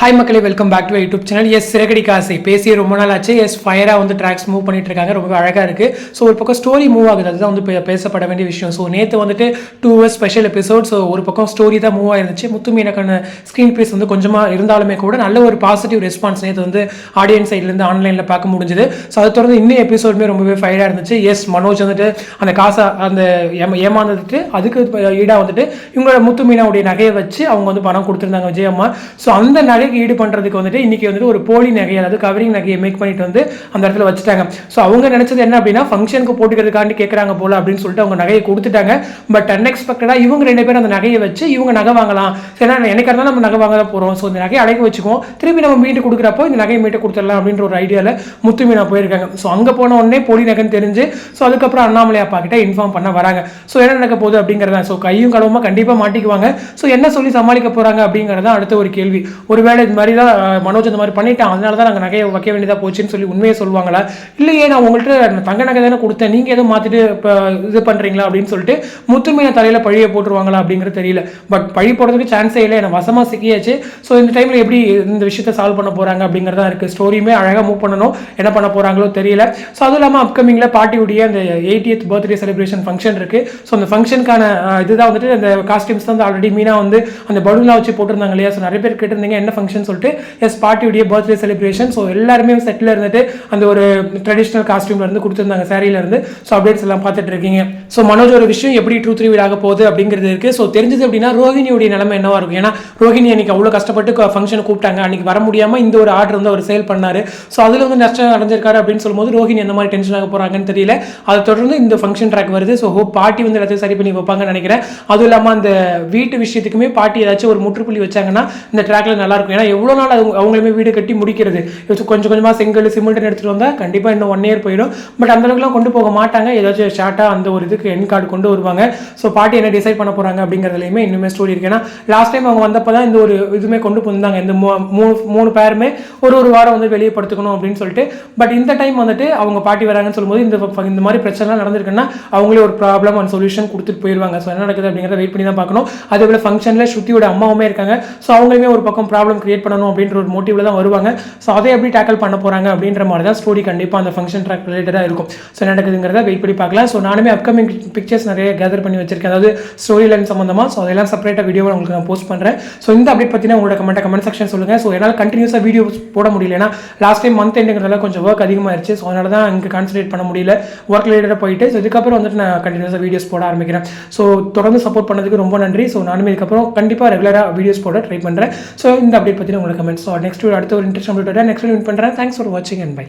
Hi மக்களே welcome back to YouTube channel yes சிறகடி காசை பேசி ரொம்ப நாள் ஆச்சு எஸ் ஃபயராக வந்து ட்ராக்ஸ் மூவ் பண்ணிட்டு இருக்காங்க. ரொம்ப அழகாக இருக்குது ஸோ ஒரு பக்கம் ஸ்டோரி மூவ் ஆகுது. அதுதான் வந்து பேசப்பட வேண்டிய விஷயம். ஸோ நேற்று வந்துட்டு two hours special episode so ஒரு பக்கம் ஸ்டோரி தான் மூவ் ஆயிருந்துச்சு. முத்து மீனக்கான ஸ்க்ரீன் ப்ளேஸ் வந்து கொஞ்சமாக இருந்தாலுமே கூட நல்ல ஒரு பாசிட்டிவ் ரெஸ்பான்ஸ் நேற்று வந்து ஆடியன்ஸ் சைட்லேருந்து ஆன்லைனில் பார்க்க முடிஞ்சது. ஸோ அதை தொடர்ந்து இன்னும் எபிசோடுமே ரொம்பவே ஃபயராக இருந்துச்சு. எஸ் மனோஜ் வந்துட்டு அந்த காசை அந்த ஏமா ஏமாந்துட்டு அதுக்கு ஈடாக வந்துட்டு இவங்களோட முத்து மீனாவுடைய நகையை வச்சு அவங்க வந்து பணம் கொடுத்துருந்தாங்க விஜயம்மா ஸோ அந்த கொலைக்கு ஈடு பண்ணுறதுக்கு வந்துட்டு இன்னைக்கு வந்துட்டு ஒரு போலி நகை அதாவது கவரிங் நகையை மேக் பண்ணிட்டு வந்து அந்த இடத்துல வச்சுட்டாங்க. ஸோ அவங்க நினைச்சது என்ன அப்படின்னா ஃபங்க்ஷனுக்கு போட்டுக்கிறதுக்காண்டி கேட்குறாங்க போல அப்படின்னு சொல்லிட்டு அவங்க நகையை கொடுத்துட்டாங்க. பட் அன்எக்ஸ்பெக்டடாக இவங்க ரெண்டு பேரும் அந்த நகையை வச்சு இவங்க நகை வாங்கலாம். சரி எனக்கு இருந்தாலும் நம்ம நகை வாங்க தான் போகிறோம் ஸோ இந்த நகையை அடக்கி வச்சுக்குவோம். திரும்பி நம்ம மீட்டு கொடுக்குறப்போ இந்த நகையை மீட்டு கொடுத்துடலாம் அப்படின்ற ஒரு ஐடியாவில் முத்து மீனா போயிருக்காங்க. ஸோ அங்கே போன உடனே போலி நகைன்னு தெரிஞ்சு ஸோ அதுக்கப்புறம் அண்ணாமலை அப்பா கிட்ட இன்ஃபார்ம் பண்ண வராங்க. ஸோ என்ன நடக்க போகுது அப்படிங்கிறதா ஸோ கையும் கடவுமா கண்டிப்பாக மாட்டிக்குவாங்க. ஸோ என்ன சொல்லி சமாளிக்க போகிறாங்க அப்படிங்கிறதா அடுத்த ஒரு கேள்வி. ஒருவேளை இது மாதிரி தான் மனோஜ் இந்த மாதிரி பண்ணிட்டான் அதனால தான் நாங்கள் நகையை வைக்க வேண்டியதாக போச்சுன்னு சொல்லி உண்மையை சொல்லுவாங்களா? இல்லையே நான் உங்கள்கிட்ட தங்க நகை தானே கொடுத்தேன் நீங்கள் எதுவும் மாற்றிட்டு இப்போ இது பண்ணுறீங்களா அப்படின்னு சொல்லிட்டு முத்துமையை தலையில் பழியை போட்டுருவாங்களா அப்படிங்கிறது தெரியல. பட் பழி போடுறதுக்கு சான்ஸே இல்லை எனக்கு வசமாக சிக்கியாச்சு. ஸோ இந்த டைமில் எப்படி இந்த விஷயத்தை சால்வ் பண்ண போகிறாங்க அப்படிங்கிறதா இருக்குது ஸ்டோரியுமே அழகாக மூவ் பண்ணணும். என்ன பண்ண போகிறாங்களோ தெரியல. ஸோ அதுவும் இல்லாமல் அப்கமிங்கில் பார்ட்டியுடைய அந்த எயிட்டியத் பர்த்டே செலிப்ரேஷன் ஃபங்க்ஷன் இருக்குது ஸோ அந்த ஃபங்க்ஷனுக்கான இதுதான் வந்துட்டு அந்த காஸ்டியூம்ஸ் தான் ஆல்ரெடி மீனா வந்து அந்த பலூன்லாம் வச்சு போட்டிருந்தாங்க இல்லையா? ஸோ நிறைய பேர் கேட்டிருந்தீங்க என்ன ஃபங்க்ஷன் சொல்லிட்டு எஸ் பாட்டியுடைய பர்த்டே செலிப்ரேஷன் ஸோ எல்லாருமே செட்டில் இருந்துட்டு அந்த ஒரு ட்ரெடிஷ்னல் காஸ்டியூம்ல இருந்து கொடுத்துருந்தாங்க சாரியில இருந்து. ஸோ அப்டேட்ஸ் எல்லாம் பார்த்துட்டு இருக்கீங்க. ஸோ மனோஜ் ஒரு விஷயம் எப்படி ட்ரூ த்ரீ வீடாக போகுது அப்படிங்கிறது இருக்கு. ஸோ தெரிஞ்சது அப்படின்னா ரோஹினியுடைய நிலைமை என்னவா இருக்கும்? ஏன்னா ரோஹிணி அன்னைக்கு அவ்வளோ கஷ்டப்பட்டு ஃபங்க்ஷன் கூப்பிட்டாங்க. அன்னைக்கு வர முடியாம இந்த ஒரு ஆர்டர் வந்து அவர் சேல் பண்ணாரு. ஸோ அதுல வந்து நஷ்டம் அடைஞ்சிருக்காரு அப்படின்னு சொல்லும்போது ரோஹினி எந்த மாதிரி டென்ஷன் ஆக போறாங்கன்னு தெரியல. அதை தொடர்ந்து இந்த ஃபங்க்ஷன் ட்ராக் வருது. ஸோ ஹோப் பாட்டி வந்து எல்லாத்தையும் சரி பண்ணி வைப்பாங்கன்னு நினைக்கிறேன். அதுவும் இல்லாமல் அந்த வீட்டு விஷயத்துக்குமே பாட்டி ஏதாச்சும் ஒரு முற்றுப்புள்ளி வச்சாங்கன்னா இந்த ட்ராக்ல நல்லா இருக்கும். ஏன்னா எவ்வளோ நாள் அவங்க அவங்களுமே வீடு கட்டி முடிக்கிறது. கொஞ்சம் கொஞ்சமாக செங்கல் சிமெண்ட் எடுத்துகிட்டு வந்தால் கண்டிப்பாக இன்னும் ஒன் இயர் போயிடும். பட் அந்த அளவுக்குலாம் கொண்டு போக மாட்டாங்க. ஏதாச்சும் ஷார்ட்டாக அந்த ஒரு இதுக்கு என் கார்டு கொண்டு வருவாங்க. ஸோ பாட்டி என்ன டிசைட் பண்ண போகிறாங்க அப்படிங்கிறதுலையுமே இன்னுமே ஸ்டோரி இருக்கு. ஏன்னா லாஸ்ட் டைம் அவங்க வந்தப்போ தான் இந்த ஒரு இதுவுமே கொண்டு வந்தாங்க இந்த மூணு மூணு பேருமே ஒரு ஒரு வாரம் வந்து வெளியே படுத்துக்கணும் அப்படின்னு சொல்லிட்டு. பட் இந்த டைம் வந்துட்டு அவங்க பாட்டி வராங்கன்னு சொல்லும்போது இந்த இந்த மாதிரி பிரச்சனைலாம் நடந்திருக்குன்னா அவங்களே ஒரு ப்ராப்ளம் அண்ட் சொல்யூஷன் கொடுத்துட்டு போயிடுவாங்க ஸோ என்ன நடக்குது அப்படிங்கிறத வெயிட் பண்ணி தான் பார்க்கணும். அதே போல் ஃபங்க்ஷனில் ஸ்ருதியோட அம்மாவுமே இருக்காங்க. ஸோ அவங்களுமே ஒரு பக்கம் ப்ராப்ளம் கிரியேட் பண்ணணும் அப்படின்ற ஒரு மோட்டிவ்ல தான் வருவாங்க. ஸோ அதை எப்படி டேக்கிள் பண்ண போறாங்க அப்படின்ற மாதிரி தான் ஸ்டோரி கண்டிப்பாக அந்த ஃபங்க்ஷன் ட்ராக் ரிலேட்டடாக இருக்கும். ஸோ நடக்குதுங்கிறத வெயிட் பண்ணி பார்க்கலாம். ஸோ நானுமே அப்கமிங் பிக்சர்ஸ் நிறைய கேதர் பண்ணி வச்சிருக்கேன். அதாவது ஸ்டோரி லைன் சம்மந்தமாக ஸோ அதெல்லாம் செப்பரேட்டாக வீடியோவை உங்களுக்கு நான் போஸ்ட் பண்ணுறேன் ஸோ இந்த அப்டேட் பற்றின உங்களோட கமெண்ட் கமெண்ட் செக்ஷன் சொல்லுங்கள் ஸோ என்னால் கண்டினியூஸாக வீடியோ போட முடியல. ஏன்னா லாஸ்ட் டைம் மந்த் எண்டுங்கிறதால கொஞ்சம் ஒர்க் அதிகமாகிருச்சு ஸோ அதனால தான் இங்கே கான்சன்ட்ரேட் பண்ண முடியல. ஒர்க் ரிலேட்டடாக போயிட்டு. ஸோ இதுக்கப்புறம் வந்துட்டு நான் கண்டினியூஸாக வீடியோஸ் போட ஆரம்பிக்கிறேன். ஸோ தொடர்ந்து சப்போர்ட் பண்ணதுக்கு ரொம்ப நன்றி. ஸோ நானுமே இதுக்கப்புறம் கண்டிப்பாக ரெகுலராக வீடியோஸ் போட ட்ரை பண்ணுறேன் ஸோ இந்த அப்டேட் அப்டேட் பற்றின உங்களுக்கு கமெண்ட் ஸோ நெக்ஸ்ட் வீடியோ அடுத்த ஒரு இன்ட்ரெஸ்ட் அப்டேட் நெக்ஸ்ட் வின் பண்ணுறேன் தேங்க்ஸ் ஃபார் வாட்சிங் அண்ட் பை